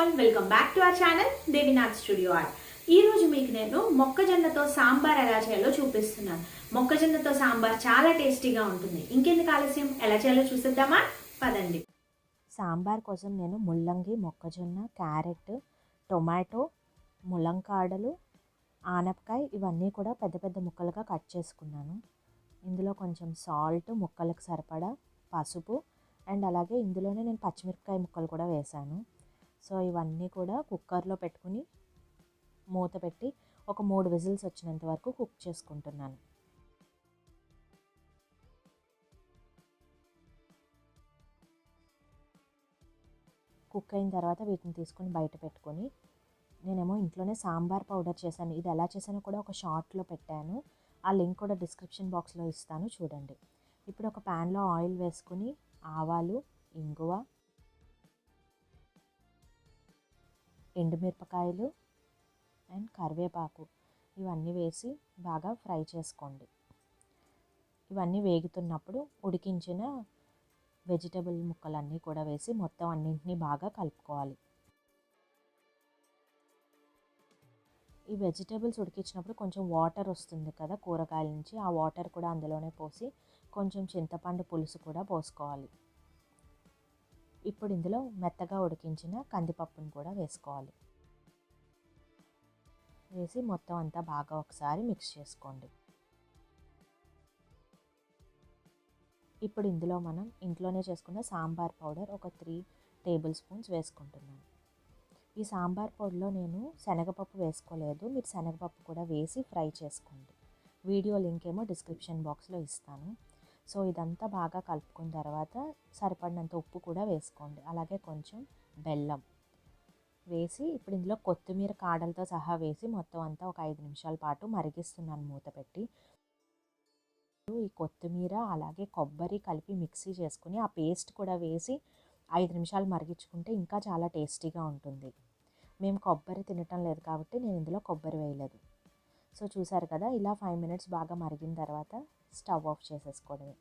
All welcome back to our channel Devinath studio art ఈరోజు మీకు నేను మొక్కజొన్నతో సాంబార్ ఎలా చేయాలో చూపిస్తున్నాను. మొక్కజొన్నతో సాంబార్ చాలా టేస్టీగా ఉంటుంది. ఇంకెందుకు ఆలస్యం? ఎలా చేయాలో చూసేద్దామా? పదండి. సాంబార్ కోసం నేను ముల్లంగి మొక్కజొన్న క్యారెట్ టొమాటో ములంకాడలు ఆనపకాయ ఇవన్నీ కూడా పెద్ద పెద్ద ముక్కలుగా కట్ చేసుకున్నాను. ఇందులో కొంచెం సాల్ట్ ముక్కలకు సరిపడా పసుపు అండ్ అలాగే ఇందులోనే నేను పచ్చిమిరపకాయ ముక్కలు కూడా వేశాను. సో ఇవన్నీ కూడా కుక్కర్లో పెట్టుకుని మూత పెట్టి ఒక మూడు విజిల్స్ వచ్చినంత వరకు కుక్ చేసుకుంటున్నాను. కుక్ అయిన తర్వాత వీటిని తీసుకొని బయట పెట్టుకొని నేనేమో ఇంట్లోనే సాంబార్ పౌడర్ చేశాను. ఇది ఎలా చేశానో కూడా ఒక షార్ట్లో పెట్టాను. ఆ లింక్ కూడా డిస్క్రిప్షన్ బాక్స్లో ఇస్తాను చూడండి. ఇప్పుడు ఒక ప్యాన్లో ఆయిల్ వేసుకుని ఆవాలు ఇంగువ ఎండుమిరపకాయలు అండ్ కరివేపాకు ఇవన్నీ వేసి బాగా ఫ్రై చేసుకోండి. ఇవన్నీ వేగుతున్నప్పుడు ఉడికించిన వెజిటబుల్ ముక్కలన్నీ కూడా వేసి మొత్తం అన్నింటినీ బాగా కలుపుకోవాలి. ఈ వెజిటేబుల్స్ ఉడికించినప్పుడు కొంచెం వాటర్ వస్తుంది కదా కూరగాయల నుంచి ఆ వాటర్ కూడా అందులోనే పోసి కొంచెం చింతపండు పులుసు కూడా పోసుకోవాలి. ఇప్పుడు ఇందులో మెత్తగా ఉడికించిన కందిపప్పును కూడా వేసుకోవాలి. వేసి మొత్తం అంతా బాగా ఒకసారి మిక్స్ చేసుకోండి. ఇప్పుడు ఇందులో మనం ఇంట్లోనే చేసుకున్న సాంబార్ పౌడర్ ఒక త్రీ టేబుల్ స్పూన్స్ వేసుకుంటున్నాను. ఈ సాంబార్ పౌడర్లో నేను శనగపప్పు వేసుకోలేదు. మీరు శనగపప్పు కూడా వేసి ఫ్రై చేసుకోండి. వీడియో లింక్ ఏమో డిస్క్రిప్షన్ బాక్స్లో ఇస్తాను. సో ఇదంతా బాగా కలుపుకున్న తర్వాత సరిపడినంత ఉప్పు కూడా వేసుకోండి. అలాగే కొంచెం బెల్లం వేసి ఇప్పుడు ఇందులో కొత్తిమీర కాడలతో సహా వేసి మొత్తం అంతా ఒక ఐదు నిమిషాల పాటు మరిగిస్తున్నాను మూత పెట్టి. ఈ కొత్తిమీర అలాగే కొబ్బరి కలిపి మిక్సీ చేసుకుని ఆ పేస్ట్ కూడా వేసి ఐదు నిమిషాలు మరిగించుకుంటే ఇంకా చాలా టేస్టీగా ఉంటుంది. మేము కొబ్బరి తినటం లేదు కాబట్టి నేను ఇందులో కొబ్బరి వేయలేదు. సో చూసారు కదా ఇలా ఫైవ్ మినిట్స్ బాగా మరిగిన తర్వాత స్టవ్ ఆఫ్ చేసేసుకోవడమే.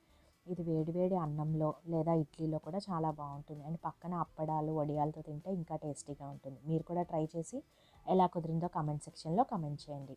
ఇది వేడివేడి అన్నంలో లేదా ఇడ్లీలో కూడా చాలా బాగుంటుంది. అండ్ పక్కన అప్పడాలు వడియాలతో తింటే ఇంకా టేస్టీగా ఉంటుంది. మీరు కూడా ట్రై చేసి ఎలా కుదిరిందో కమెంట్ సెక్షన్లో కమెంట్ చేయండి.